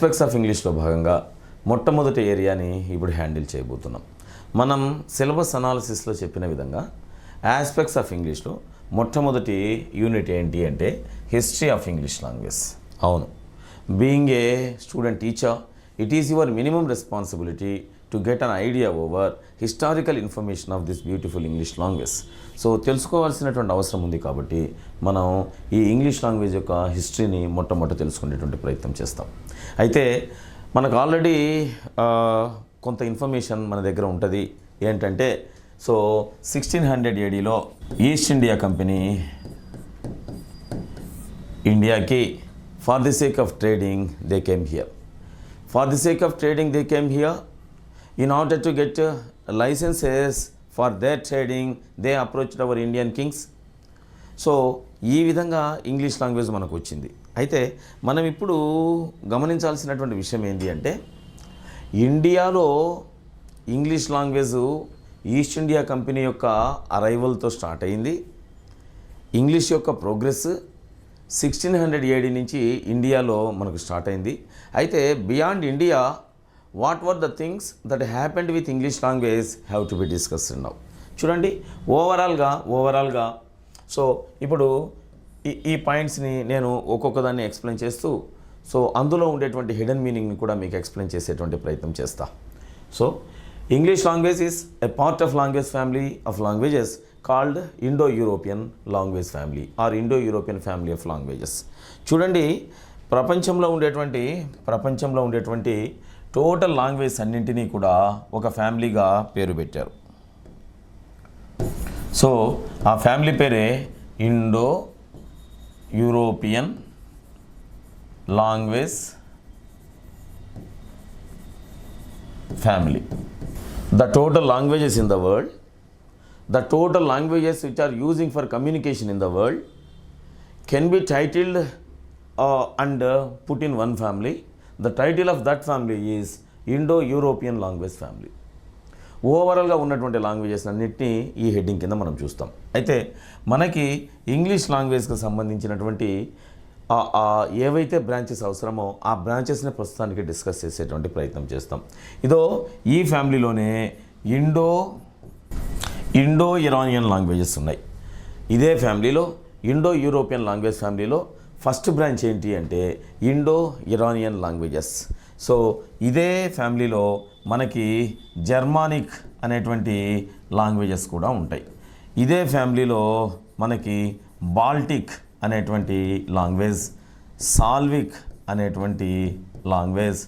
Aspects of ఇంగ్లీష్లో భాగంగా మొట్టమొదటి ఏరియాని ఇప్పుడు హ్యాండిల్ చేయబోతున్నాం. మనం సిలబస్ అనాలిసిస్లో చెప్పిన విధంగా ఆస్పెక్ట్స్ ఆఫ్ ఇంగ్లీష్లో మొట్టమొదటి యూనిట్ ఏంటి అంటే హిస్టరీ ఆఫ్ ఇంగ్లీష్ లాంగ్వేజ్ అవును. Being a student teacher it is your minimum responsibility to get an idea over historical information of this beautiful English language so తెలుసుకోవాల్సినటువంటి అవసరం ఉంది కాబట్టి మనం ఈ ఇంగ్లీష్ లాంగ్వేజ్ యొక్క హిస్టరీని మొట్టమొదట తెలుసుకునేటువంటి ప్రయత్నం చేస్తాం. అయితే మనకు ఆల్రెడీ కొంత ఇన్ఫర్మేషన్ మన దగ్గర ఉంటుంది. ఏంటంటే సో సిక్స్టీన్ హండ్రెడ్ ఏడీలో ఈస్ట్ ఇండియా కంపెనీ ఇండియాకి for the sake of trading they came here. For the sake of trading they came here. In order to get licences for the trading they approached our Indian kings. So ఈ విధంగా English language మనకు వచ్చింది. అయితే మనం ఇప్పుడు గమనించాల్సినటువంటి విషయం ఏంటి అంటే ఇండియాలో English language East India Company యొక్క అరైవల్తో స్టార్ట్ అయింది. ఇంగ్లీష్ యొక్క ప్రోగ్రెస్ సిక్స్టీన్ హండ్రెడ్ ఏడీ నుంచి ఇండియాలో మనకు స్టార్ట్ అయింది. అయితే beyond India what were the things that happened with English language have to be discussed now. చూడండి ఓవరాల్గా ఓవరాల్గా సో ఇప్పుడు ఈ ఈ పాయింట్స్ని నేను ఒక్కొక్కదాన్ని ఎక్స్ప్లెయిన్ చేస్తూ సో అందులో ఉండేటువంటి హిడెన్ మీనింగ్ని కూడా మీకు ఎక్స్ప్లెయిన్ చేసేటువంటి ప్రయత్నం చేస్తా. So English language is a part of language family of languages called Indo European language family or Indo European family of languages చూడండి ప్రపంచంలో ఉండేటువంటి ప్రపంచంలో ఉండేటువంటి టోటల్ లాంగ్వేజ్ అన్నింటినీ కూడా ఒక ఫ్యామిలీగా పేరు పెట్టారు. సో ఆ ఫ్యామిలీ పేరే Indo European language family. The total languages in the world, the total languages which are using for communication in the world can be titled uh, and uh, put in one family. The title of that family is Indo-European Language Family. ఓవరాల్గా ఉన్నటువంటి languages అన్నింటినీ ఈ heading కింద మనం చూస్తాం. అయితే మనకి English లాంగ్వేజ్కి సంబంధించినటువంటి ఏవైతే బ్రాంచెస్ అవసరమో ఆ బ్రాంచెస్ని ప్రస్తుతానికి డిస్కస్ చేసేటువంటి ప్రయత్నం చేస్తాం. ఇదో ఈ ఫ్యామిలీలోనే ఇండో ఇండో ఇరానియన్ లాంగ్వేజెస్ ఉన్నాయి. ఇదే ఫ్యామిలీలో ఇండో యూరోపియన్ లాంగ్వేజ్ ఫ్యామిలీలో ఫస్ట్ బ్రాంచ్ ఏంటి అంటే ఇండో ఇరానియన్ లాంగ్వేజెస్. సో ఇదే ఫ్యామిలీలో మనకి జర్మానిక్ అనేటువంటి లాంగ్వేజెస్ కూడా ఉంటాయి. ఇదే ఫ్యామిలీలో మనకి బాల్టిక్ అనేటువంటి లాంగ్వేజ్ సాల్విక్ అనేటువంటి లాంగ్వేజ్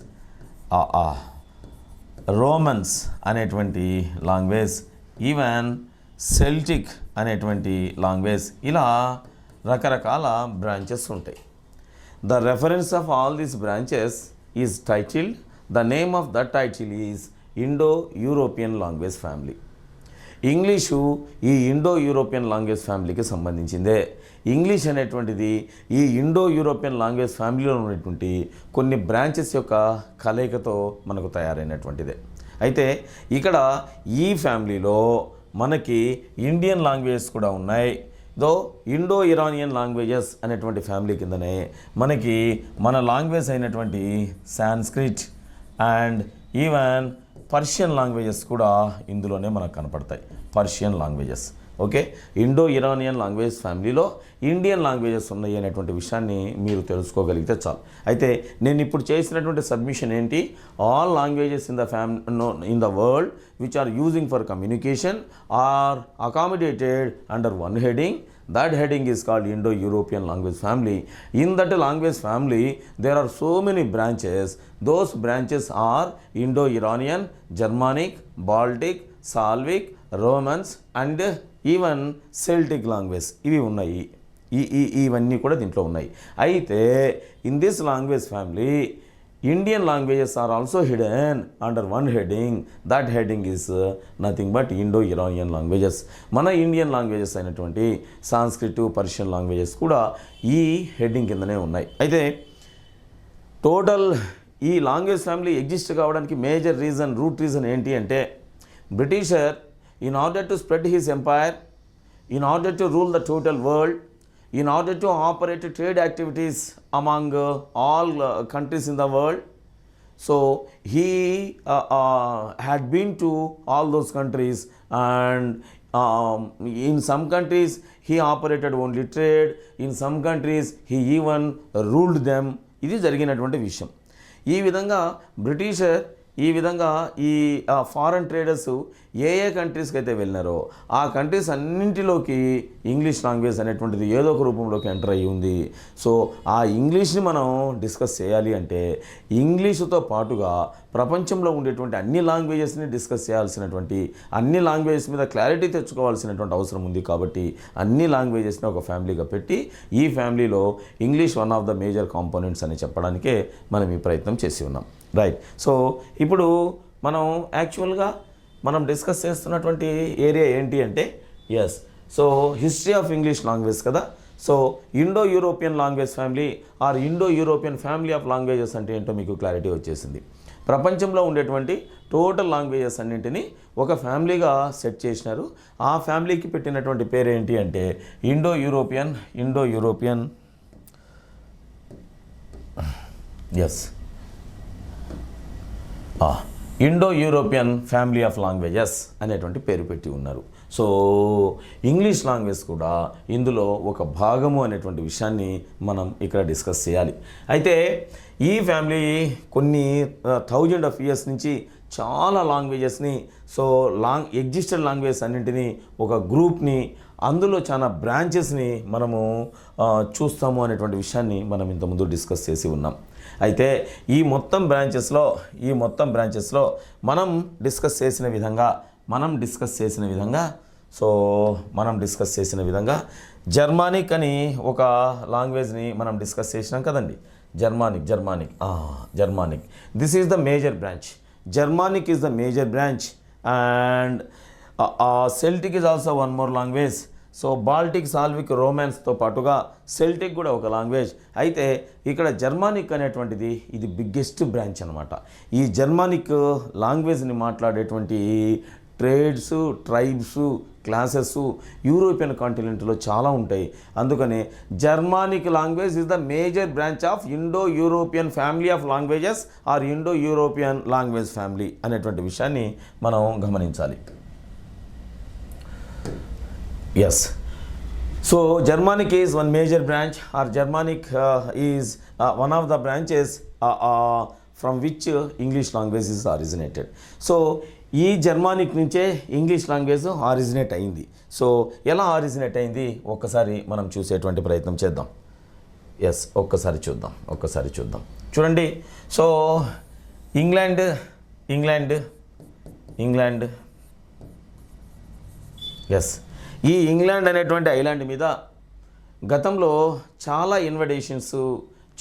రోమన్స్ అనేటువంటి లాంగ్వేజ్ ఈవెన్ సెల్టిక్ అనేటువంటి లాంగ్వేజ్ ఇలా రకరకాల బ్రాంచెస్ ఉంటాయి. The reference of all these branches is titled the name of that title is Indo European language family English ఈ ఇండో యూరోపియన్ లాంగ్వేజ్ ఫ్యామిలీకి సంబంధించిందే. English అనేటువంటిది ఈ ఇండో యూరోపియన్ లాంగ్వేజ్ ఫ్యామిలీలో ఉన్నటువంటి కొన్ని బ్రాంచెస్ యొక్క కలయికతో మనకు తయారైనటువంటిదే. అయితే ఇక్కడ ఈ ఫ్యామిలీలో మనకి ఇండియన్ లాంగ్వేజెస్ కూడా ఉన్నాయి. దో ఇండో ఇరానియన్ లాంగ్వేజెస్ అనేటువంటి ఫ్యామిలీ కిందనే మనకి మన లాంగ్వేజ్ అయినటువంటి Sanskrit and even Persian languages కూడా ఇందులోనే మనకు కనపడతాయి. Persian languages. Okay? Indo Iranian language ఫ్యామిలీలో ఇండియన్ లాంగ్వేజెస్ ఉన్నాయి అనేటువంటి విషయాన్ని మీరు తెలుసుకోగలిగితే చాలు. అయితే నేను ఇప్పుడు చేసినటువంటి సబ్మిషన్ ఏంటి? All languages in the fam in the world which are using for communication are accommodated under one heading that heading is called Indo European language family in that language family there are so many branches those branches are Indo Iranian Germanic Baltic Slavic Romance and even Celtic language ఇవి ఉన్నాయి. ఈ ఇవన్నీ కూడా దీంట్లో ఉన్నాయి. అయితే in this language family Indian languages are also hidden under one heading that heading is nothing but Indo Iranian languages మన Indian languages అయినటువంటి సాంస్క్రిట్ పర్షియన్ లాంగ్వేజెస్ కూడా ఈ హెడ్డింగ్ కిందనే ఉన్నాయి. అయితే టోటల్ ఈ లాంగ్వేజ్ ఫ్యామిలీ ఎగ్జిస్ట్ కావడానికి మేజర్ రీజన్ రూట్ రీజన్ ఏంటి అంటే Britisher in order to spread his empire in order to rule the total world in order to operate trade activities among uh, all uh, countries in the world. So he uh, uh, had been to all those countries, and um, in some countries he operated only trade. In some countries he even ruled them. ఇది జరిగినటువంటి విషయం ఈ విధంగా Britisher ఈ విధంగా ఈ foreign traders ఏ ఏ కంట్రీస్కి అయితే వెళ్ళినారో ఆ కంట్రీస్ అన్నింటిలోకి ఇంగ్లీష్ లాంగ్వేజ్ అనేటువంటిది ఏదో ఒక రూపంలోకి ఎంటర్ అయ్యి ఉంది. సో ఆ ఇంగ్లీష్ని మనం డిస్కస్ చేయాలి అంటే ఇంగ్లీషుతో పాటుగా ప్రపంచంలో ఉండేటువంటి అన్ని లాంగ్వేజెస్ని డిస్కస్ చేయాల్సినటువంటి అన్ని లాంగ్వేజెస్ మీద క్లారిటీ తెచ్చుకోవాల్సినటువంటి అవసరం ఉంది కాబట్టి అన్ని లాంగ్వేజెస్ని ఒక ఫ్యామిలీగా పెట్టి ఈ ఫ్యామిలీలో English one of the major components అని చెప్పడానికే మనం ఈ ప్రయత్నం చేసి ఉన్నాం. రైట్ సో ఇప్పుడు మనం యాక్చువల్గా మనం డిస్కస్ చేస్తున్నటువంటి ఏరియా ఏంటి అంటే yes so history of English language కదా. So Indo European language family or Indo European family of languages అంటే ఏంటో మీకు క్లారిటీ వచ్చేసింది. ప్రపంచంలో ఉండేటువంటి టోటల్ లాంగ్వేజెస్ అన్నింటినీ ఒక ఫ్యామిలీగా సెట్ చేసినారు. ఆ ఫ్యామిలీకి పెట్టినటువంటి పేరు ఏంటి అంటే Indo European Indo European yes Indo European family of languages అనేటువంటి పేరు పెట్టి ఉన్నారు. సో ఇంగ్లీష్ లాంగ్వేజ్ కూడా ఇందులో ఒక భాగము అనేటువంటి విషయాన్ని మనం ఇక్కడ డిస్కస్ చేయాలి. అయితే ఈ ఫ్యామిలీ కొన్ని థౌజండ్ ఆఫ్ ఇయర్స్ నుంచి చాలా లాంగ్వేజెస్ని సో లాంగ్ ఎగ్జిస్టెడ్ లాంగ్వేజ్ అన్నింటినీ ఒక గ్రూప్ని అందులో చాలా బ్రాంచెస్ని మనము చూస్తాము అనేటువంటి విషయాన్ని మనం ఇంతకుముందు డిస్కస్ చేసి ఉన్నాం. అయితే ఈ మొత్తం బ్రాంచెస్లో ఈ మొత్తం బ్రాంచెస్లో మనం డిస్కస్ చేసిన విధంగా మనం డిస్కస్ చేసిన విధంగా సో మనం డిస్కస్ చేసిన విధంగా జర్మానిక్ అని ఒక లాంగ్వేజ్ని మనం డిస్కస్ చేసినాం కదండి. Germanic Germanic Germanic this is the major branch Germanic is the major branch and Celtic is also one more language so Baltic Slavic రోమాన్స్తో పాటుగా సెల్టిక్ కూడా ఒక లాంగ్వేజ్. అయితే ఇక్కడ జర్మానిక్ అనేటువంటిది ఇది బిగ్గెస్ట్ బ్రాంచ్ అనమాట ఈ జర్మానిక్ లాంగ్వేజ్ని మాట్లాడేటువంటి ట్రేడ్స్ ట్రైబ్స్ క్లాసెస్ యూరోపియన్ కాంటినెంట్లో చాలా ఉంటాయి. అందుకని Germanic language is the major branch of Indo European family of languages or Indo European language family అనేటువంటి విషయాన్ని మనం గమనించాలి. Yes so Germanic is one major branch or Germanic is one of the branches from which English language is originated so ఈ Germanic నుంచే English language originate అయింది so ఎలా originate అయింది ఒక్కసారి మనం చూసేటువంటి ప్రయత్నం చేద్దాం ఎస్ ఒక్కసారి చూద్దాం ఒక్కసారి చూద్దాం చూడండి so England England England yes ఈ ఇంగ్లాండ్ అనేటువంటి ఐలాండ్ మీద గతంలో చాలా ఇన్వడేషన్స్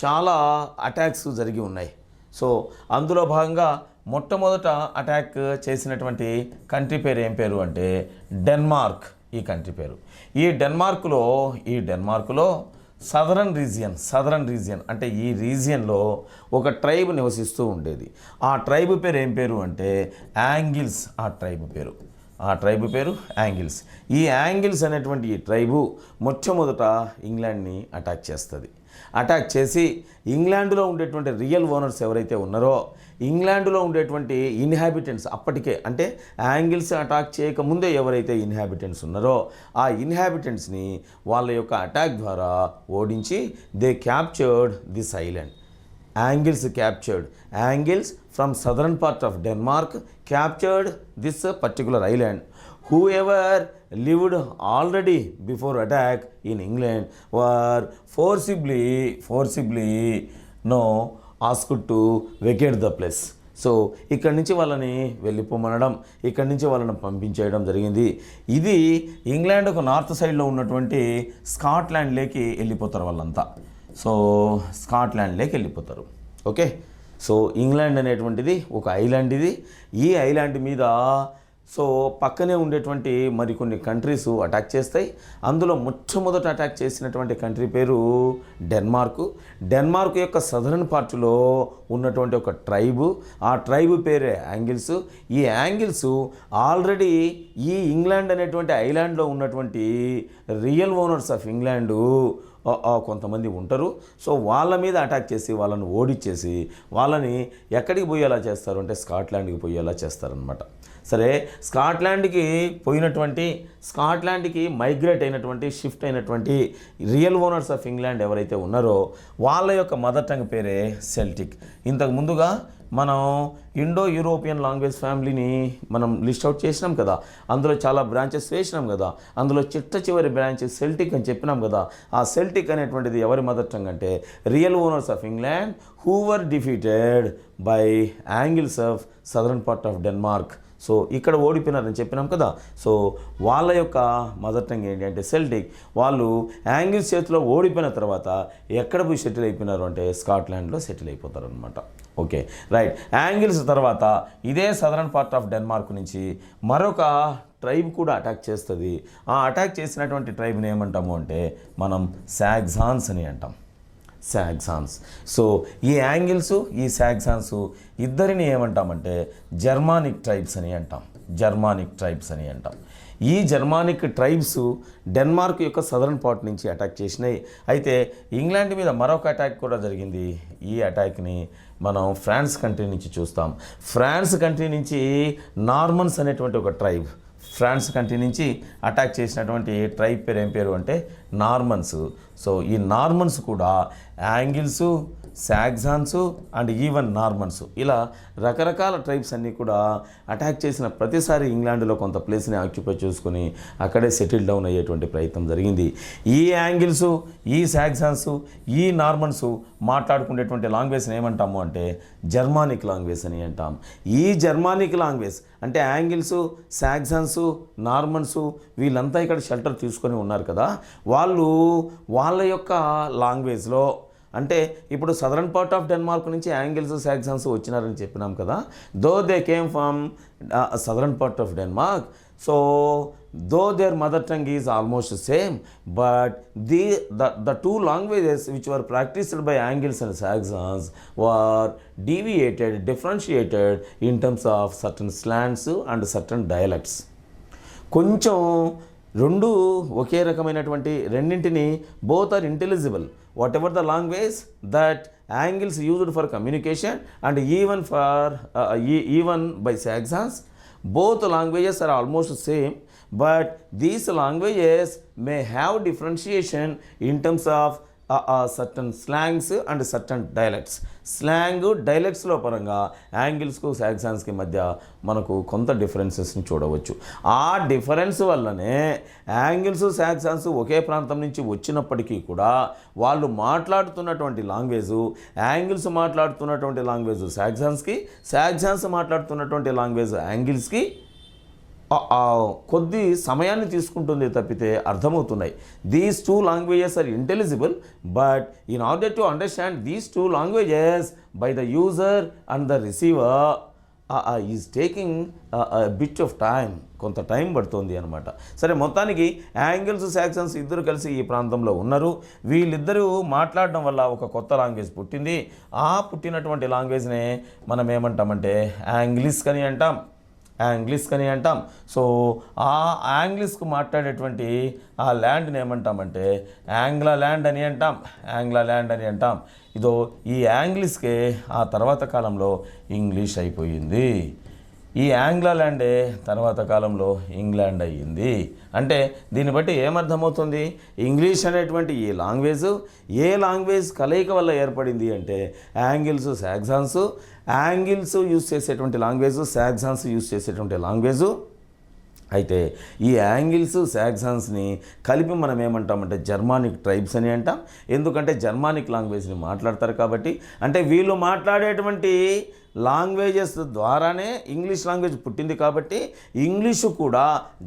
చాలా అటాక్స్ జరిగి ఉన్నాయి. సో అందులో భాగంగా మొట్టమొదట అటాక్ చేసినటువంటి కంట్రీ పేరు ఏం పేరు అంటే డెన్మార్క్ ఈ కంట్రీ పేరు. ఈ డెన్మార్క్లో ఈ డెన్మార్క్లో సదరన్ రీజియన్ సదరన్ రీజియన్ అంటే ఈ రీజియన్లో ఒక ట్రైబ్ నివసిస్తూ ఉండేది. ఆ ట్రైబ్ పేరు ఏం పేరు అంటే యాంగిల్స్ ఆ ట్రైబ్ పేరు. ఆ ట్రైబు పేరు యాంగిల్స్. ఈ యాంగిల్స్ అనేటువంటి ఈ ట్రైబు మొట్టమొదట ఇంగ్లాండ్ని అటాక్ చేస్తుంది. అటాక్ చేసి ఇంగ్లాండ్లో ఉండేటువంటి రియల్ ఓనర్స్ ఎవరైతే ఉన్నారో ఇంగ్లాండ్లో ఉండేటువంటి ఇన్హాబిటెంట్స్ అప్పటికే అంటే యాంగిల్స్ అటాక్ చేయకముందే ఎవరైతే ఇన్హాబిటెంట్స్ ఉన్నారో ఆ ఇన్హాబిటెంట్స్ని వాళ్ళ యొక్క అటాక్ ద్వారా ఓడించి they captured this island Angles captured Angles from southern part of Denmark captured this particular island whoever lived already before attack in England were forcibly forcibly no ask to vacate the place so ఇక్కడి నుంచి వాళ్ళని వెళ్ళిపోమనడం ఇక్కడి నుంచి వాళ్ళని పంపించేయడం జరిగింది. ఇది ఇంగ్లాండ్కు north సైడ్లో ఉన్నటువంటి స్కాట్లాండ్లోకి వెళ్ళిపోతారు వాళ్ళంతా. సో స్కాట్లాండ్లోకి వెళ్ళిపోతారు. ఓకే? సో ఇంగ్లాండ్ అనేటువంటిది ఒక ఐలాండ్ ఇది. ఈ ఐలాండ్ మీద సో పక్కనే ఉండేటువంటి మరికొన్ని కంట్రీస్ అటాక్ చేస్తాయి. అందులో మొట్టమొదట అటాక్ చేసినటువంటి కంట్రీ పేరు డెన్మార్క్. డెన్మార్క్ యొక్క సదరన్ పార్ట్లో ఉన్నటువంటి ఒక ట్రైబు. ఆ ట్రైబు పేరే యాంగిల్స్. ఈ యాంగిల్స్ ఆల్రెడీ ఈ ఇంగ్లాండ్ అనేటువంటి ఐలాండ్లో ఉన్నటువంటి రియల్ ఓనర్స్ ఆఫ్ ఇంగ్లాండు కొంతమంది ఉంటారు. సో వాళ్ళ మీద అటాక్ చేసి వాళ్ళని ఓడిచ్చేసి వాళ్ళని ఎక్కడికి పోయేలా చేస్తారు అంటే స్కాట్లాండ్కి పోయేలా చేస్తారనమాట సరే స్కాట్లాండ్కి పోయినటువంటి స్కాట్లాండ్కి మైగ్రేట్ అయినటువంటి షిఫ్ట్ అయినటువంటి రియల్ ఓనర్స్ ఆఫ్ ఇంగ్లాండ్ ఎవరైతే ఉన్నారో వాళ్ళ యొక్క మదర్ టంగ్ పేరే సెల్టిక్ ఇంతకు ముందుగా మనం ఇండో యూరోపియన్ లాంగ్వేజ్ ఫ్యామిలీని మనం లిస్ట్ అవుట్ చేసినాం కదా. అందులో చాలా బ్రాంచెస్ వేసినాం కదా. అందులో చిట్ట చివరి బ్రాంచ్ సెల్టిక్ అని చెప్పినాం కదా. ఆ సెల్టిక్ అనేటువంటిది ఎవరి మదర్ టంగ్ అంటే real owners of England who were defeated by Angles of southern part of Denmark. So ఇక్కడ ఓడిపోయినారని చెప్పినాం కదా. సో వాళ్ళ యొక్క మదర్ టంగ్ ఏంటి అంటే సెల్టిక్. వాళ్ళు యాంగిల్స్ చేతిలో ఓడిపోయిన తర్వాత ఎక్కడ పోయి సెటిల్ అయిపోయినారు అంటే స్కాట్లాండ్లో సెటిల్ అయిపోతారు అనమాట ఓకే. రైట్. యాంగిల్స్ తర్వాత ఇదే సదరన్ పార్ట్ ఆఫ్ డెన్మార్క్ నుంచి మరొక ట్రైబ్ కూడా అటాక్ చేస్తుంది. ఆ అటాక్ చేసినటువంటి ట్రైబ్ని ఏమంటాము అంటే మనం శాగ్జాన్స్ అని అంటాం. శాగ్జాన్స్ సో ఈ యాంగిల్స్ ఈ శాగ్జాన్స్ ఇద్దరిని ఏమంటామంటే జర్మానిక్ ట్రైబ్స్ అని అంటాం. జర్మానిక్ ట్రైబ్స్ అని అంటాం. ఈ జర్మానిక్ ట్రైబ్స్ డెన్మార్క్ యొక్క సదరన్ పార్ట్ నుంచి అటాక్ చేసినాయి. అయితే ఇంగ్లాండ్ మీద మరొక అటాక్ కూడా జరిగింది. ఈ అటాక్ని మనం ఫ్రాన్స్ కంట్రీ నుంచి చూస్తాం. ఫ్రాన్స్ కంట్రీ నుంచి నార్మన్స్ అనేటువంటి ఒక ట్రైబ్ ఫ్రాన్స్ కంట్రీ నుంచి అటాక్ చేసినటువంటి ట్రైబ్ పేరు ఏం పేరు అంటే నార్మన్స్. సో ఈ నార్మన్స్ కూడా Angles Saxons and even Normans. ఇలా రకరకాల ట్రైబ్స్ అన్నీ కూడా అటాక్ చేసిన ప్రతిసారి ఇంగ్లాండ్లో కొంత ప్లేస్ని ఆక్యుపై చేసుకుని అక్కడే సెటిల్ డౌన్ అయ్యేటువంటి ప్రయత్నం జరిగింది. ఈ యాంగిల్స్ ఈ శాగ్జాన్స్ ఈ నార్మన్స్ మాట్లాడుకునేటువంటి లాంగ్వేజ్ని ఏమంటాము అంటే జర్మానిక్ లాంగ్వేజ్ అని అంటాం. ఈ జర్మానిక్ లాంగ్వేజ్ అంటే యాంగిల్స్ శాగ్జాన్సు నార్మన్స్ వీళ్ళంతా ఇక్కడ షెల్టర్ తీసుకొని ఉన్నారు కదా. వాళ్ళు వాళ్ళ యొక్క లాంగ్వేజ్లో అంటే ఇప్పుడు సదరన్ పార్ట్ ఆఫ్ డెన్మార్క్ నుంచి యాంగిల్స్ శాగ్జాన్స్ వచ్చినారని చెప్పినాం కదా. Though they came from southern part of Denmark so though their mother tongue is almost same but the the the two languages which were practised by Angles and Saxons were deviated differentiated in terms of certain slangs and certain dialects కొంచెం రెండు ఒకే రకమైనటువంటి రెండింటిని both are intelligible whatever the language that Angles used for communication and even for even by Saxons both languages are almost same but these languages may have differentiation in terms of certain slangs and certain dialects slang డైలెక్ట్స్లో పరంగా యాంగిల్స్కు సాక్సాన్స్కి మధ్య మనకు కొంత డిఫరెన్సెస్ని చూడవచ్చు. ఆ difference వల్లనే angles సాక్సాన్స్ ఒకే ప్రాంతం నుంచి వచ్చినప్పటికీ కూడా వాళ్ళు మాట్లాడుతున్నటువంటి లాంగ్వేజు యాంగిల్స్ మాట్లాడుతున్నటువంటి లాంగ్వేజ్ సాక్సాన్స్కి సాక్సాన్స్ మాట్లాడుతున్నటువంటి లాంగ్వేజ్ యాంగిల్స్కి కొద్ది సమయాన్ని తీసుకుంటుంది తప్పితే అర్థమవుతున్నాయి. These two languages are intelligible but in order to understand these two languages by the user and the receiver is taking bit of time కొంత టైం పడుతుంది అనమాట సరే మొత్తానికి యాంగిల్స్ శాక్సన్స్ ఇద్దరు కలిసి ఈ ప్రాంతంలో ఉన్నారు. వీళ్ళిద్దరూ మాట్లాడడం వల్ల ఒక కొత్త లాంగ్వేజ్ పుట్టింది. ఆ పుట్టినటువంటి లాంగ్వేజ్నే మనం ఏమంటామంటే యాంగ్లీష్ అని అంటాం. యాంగ్లిస్ అని అంటాం. సో ఆ యాంగ్లిస్కు మాట్లాడేటువంటి ఆ ల్యాండ్ని ఏమంటామంటే యాంగ్లా ల్యాండ్ అని అంటాం ఆంగ్లా ల్యాండ్ అని అంటాం. ఇదో ఈ యాంగ్లిస్కే ఆ తర్వాత కాలంలో ఇంగ్లీష్ అయిపోయింది. ఈ ఆంగ్లా ల్యాండే తర్వాత కాలంలో ఇంగ్లాండ్ అయ్యింది. అంటే దీన్ని బట్టి ఏమర్థమవుతుంది? ఇంగ్లీష్ అనేటువంటి ఈ లాంగ్వేజ్ ఏ లాంగ్వేజ్ కలయిక వల్ల ఏర్పడింది అంటే యాంగిల్స్ శాగ్జాన్స్ యాంగిల్స్ యూస్ చేసేటువంటి లాంగ్వేజ్ శాగ్జాన్స్ యూస్ చేసేటువంటి లాంగ్వేజు. అయితే ఈ యాంగిల్స్ సాగ్జాన్స్ని కలిపి మనం ఏమంటామంటే జర్మానిక్ ట్రైబ్స్ అని అంటాం. ఎందుకంటే జర్మానిక్ లాంగ్వేజ్ని మాట్లాడతారు కాబట్టి. అంటే వీళ్ళు మాట్లాడేటువంటి లాంగ్వేజెస్ ద్వారానే ఇంగ్లీష్ లాంగ్వేజ్ పుట్టింది కాబట్టి ఇంగ్లీషు కూడా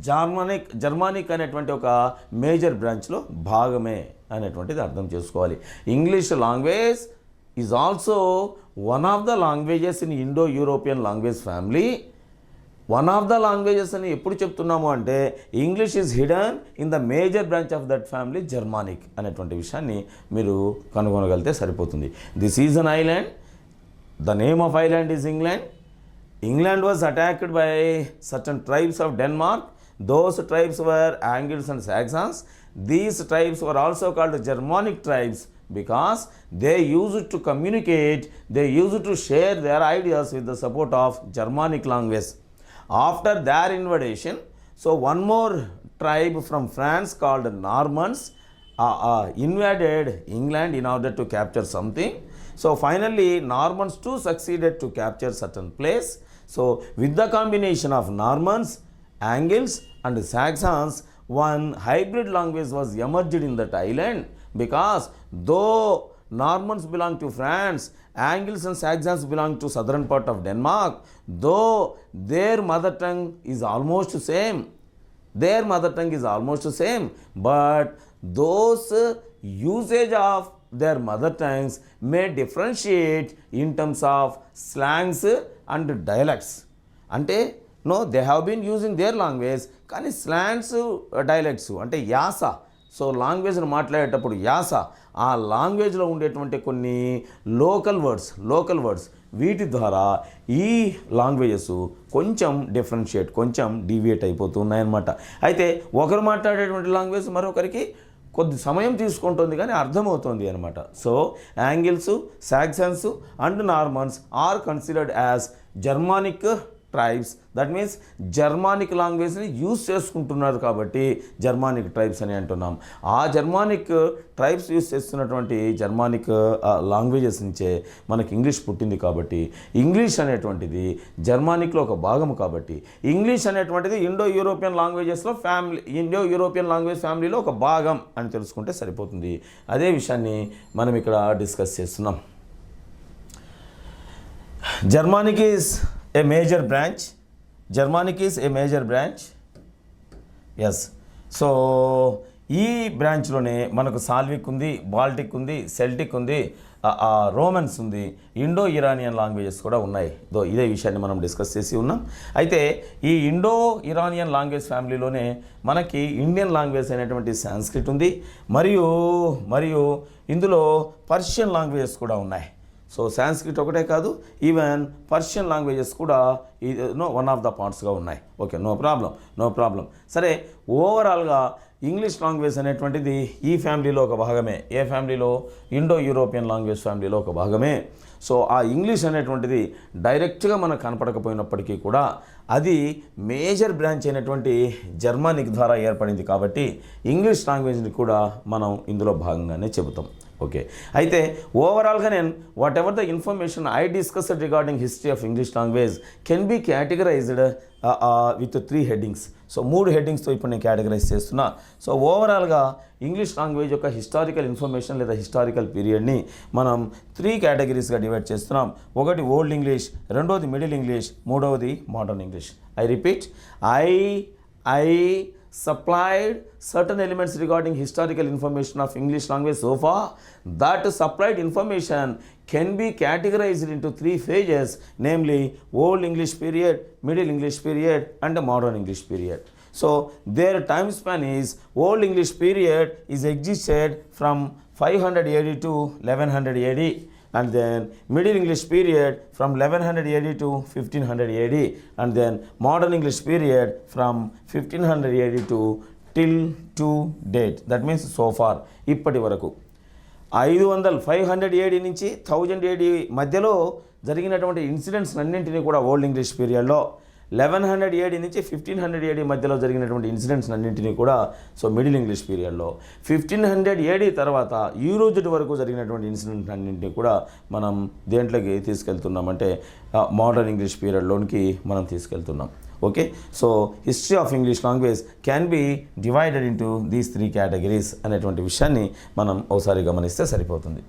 జర్మనిక్ జర్మానిక్ అనేటువంటి ఒక మేజర్ బ్రాంచ్లో భాగమే అనేటువంటిది అర్థం చేసుకోవాలి. English language is also one of the languages in Indo European language family one of the languages అని ఎప్పుడు చెప్తున్నాము అంటే English is hidden in the major branch of that family Germanic అనేటువంటి విషయాన్ని మీరు కనుగొనగలిగితే సరిపోతుంది. This is an island The name of island is England. England was attacked by certain tribes of Denmark. Those tribes were Angles and Saxons. These tribes were also called Germanic tribes because they used to communicate, they used to share their ideas with the support of Germanic language. After their invasion, so one more tribe from France called Normans uh, uh, invaded England in order to capture something. So finally, Normans too succeeded to capture certain place. So with the combination of Normans, Angles, and Saxons, one hybrid language was emerged in that island because though Normans belong to France, Angles and Saxons belong to southern part of Denmark, though their mother tongue is almost same, their mother tongue is almost same but those usage of their mother tongues may differentiate in terms of slangs and dialects. అంటే no they have been using their language కానీ slangs dialects అంటే యాస so లాంగ్వేజ్ను మాట్లాడేటప్పుడు యాస ఆ లాంగ్వేజ్లో ఉండేటువంటి కొన్ని లోకల్ వర్డ్స్ లోకల్ వర్డ్స్ వీటి ద్వారా ఈ లాంగ్వేజెస్ కొంచెం డిఫరెన్షియేట్ కొంచెం డీవియేట్ అయిపోతున్నాయన్నమాట. అయితే ఒకరు మాట్లాడేటువంటి లాంగ్వేజ్ మరొకరికి కొద్ది సమయం తీసుకుంటుంది కానీ అర్థమవుతుంది అనమాట so Angles Saxons and Normans are considered as Germanic tribes that means Germanic లాంగ్వేజ్ని use చేసుకుంటున్నారు కాబట్టి జర్మానిక్ ట్రైబ్స్ అని అంటున్నాం. ఆ జర్మానిక్ ట్రైబ్స్ యూజ్ చేస్తున్నటువంటి జర్మానిక్ లాంగ్వేజెస్ uh, నుంచే మనకి ఇంగ్లీష్ పుట్టింది కాబట్టి ఇంగ్లీష్ అనేటువంటిది జర్మానిక్లో ఒక భాగం కాబట్టి ఇంగ్లీష్ అనేటువంటిది ఇండో యూరోపియన్ లాంగ్వేజెస్లో ఫ్యామిలీ ఇండో యూరోపియన్ లాంగ్వేజ్ ఫ్యామిలీలో ఒక భాగం అని తెలుసుకుంటే సరిపోతుంది. అదే విషయాన్ని మనం ఇక్కడ డిస్కస్ చేస్తున్నాం. Germanic is a major branch. Germanic is a major branch. Yes so ఈ బ్రాంచ్లోనే మనకు సాల్విక్ ఉంది బాల్టిక్ ఉంది సెల్టిక్ ఉంది రోమన్స్ ఉంది ఇండో ఇరానియన్ లాంగ్వేజెస్ కూడా ఉన్నాయి. దో ఇదే విషయాన్ని మనం డిస్కస్ చేసి ఉన్నాం. అయితే ఈ ఇండో ఇరానియన్ లాంగ్వేజ్ ఫ్యామిలీలోనే మనకి ఇండియన్ లాంగ్వేజ్ అయినటువంటి సాంస్క్రిట్ ఉంది. మరియు మరియు ఇందులో పర్షియన్ లాంగ్వేజెస్ కూడా ఉన్నాయి. సో సాంస్క్రిట్ ఒకటే కాదు ఈవెన్ పర్షియన్ లాంగ్వేజెస్ కూడా నో వన్ ఆఫ్ ద పార్ట్స్గా ఉన్నాయి. Okay no problem no problem సరే ఓవరాల్గా ఇంగ్లీష్ లాంగ్వేజ్ అనేటువంటిది ఈ ఫ్యామిలీలో ఒక భాగమే. ఏ ఫ్యామిలీలో ఇండో యూరోపియన్ లాంగ్వేజ్ ఫ్యామిలీలో ఒక భాగమే. సో ఆ ఇంగ్లీష్ అనేటువంటిది డైరెక్ట్గా మనకు కనపడకపోయినప్పటికీ కూడా అది మేజర్ బ్రాంచ్ అయినటువంటి జర్మనిక్ ద్వారా ఏర్పడింది కాబట్టి ఇంగ్లీష్ లాంగ్వేజ్ని కూడా మనం ఇందులో భాగంగానే చెబుతాం. ఓకే. అయితే ఓవరాల్గా నేను whatever the information I discussed regarding history of English language can be categorised with three headings so మూడు హెడ్డింగ్స్తో ఇప్పుడు నేను కేటగరైజ్ చేస్తున్నా. సో ఓవరాల్గా ఇంగ్లీష్ లాంగ్వేజ్ యొక్క హిస్టారికల్ ఇన్ఫర్మేషన్ లేదా హిస్టారికల్ పీరియడ్ని మనం త్రీ కేటగిరీస్గా డివైడ్ చేస్తున్నాం. ఒకటి ఓల్డ్ ఇంగ్లీష్ రెండోది మిడిల్ ఇంగ్లీష్ మూడవది modern English. I repeat I I supplied certain elements regarding historical information of English language so far that supplied information can be categorized into three phases namely old English period, middle English period and the modern English period. So their time span is old English period is existed from 500 AD to 1100 AD and then middle english period from 1100 AD to 1500 AD and then modern english period from 1500 AD to till to date that means so far ఇప్పటి వరకు ఐదు వందల five hundred AD నుంచి thousand AD మధ్యలో జరిగినటువంటి incidents అన్నింటినీ కూడా old English పీరియడ్లో లెవెన్ హండ్రెడ్ ఏడి నుంచి ఫిఫ్టీన్ హండ్రెడ్ ఏడి మధ్యలో జరిగినటువంటి ఇన్సిడెంట్స్ అన్నింటినీ కూడా సో మిడిల్ ఇంగ్లీష్ పీరియడ్లో ఫిఫ్టీన్ హండ్రెడ్ ఏడి తర్వాత ఈ రోజు వరకు జరిగినటువంటి ఇన్సిడెంట్ అన్నింటినీ కూడా మనం దేంట్లోకి తీసుకెళ్తున్నామంటే మోడర్న్ ఇంగ్లీష్ పీరియడ్లోనికి మనం తీసుకెళ్తున్నాం. Okay so history of English language can be divided into these three categories అనేటువంటి విషయాన్ని మనం ఒకసారి గమనిస్తే సరిపోతుంది.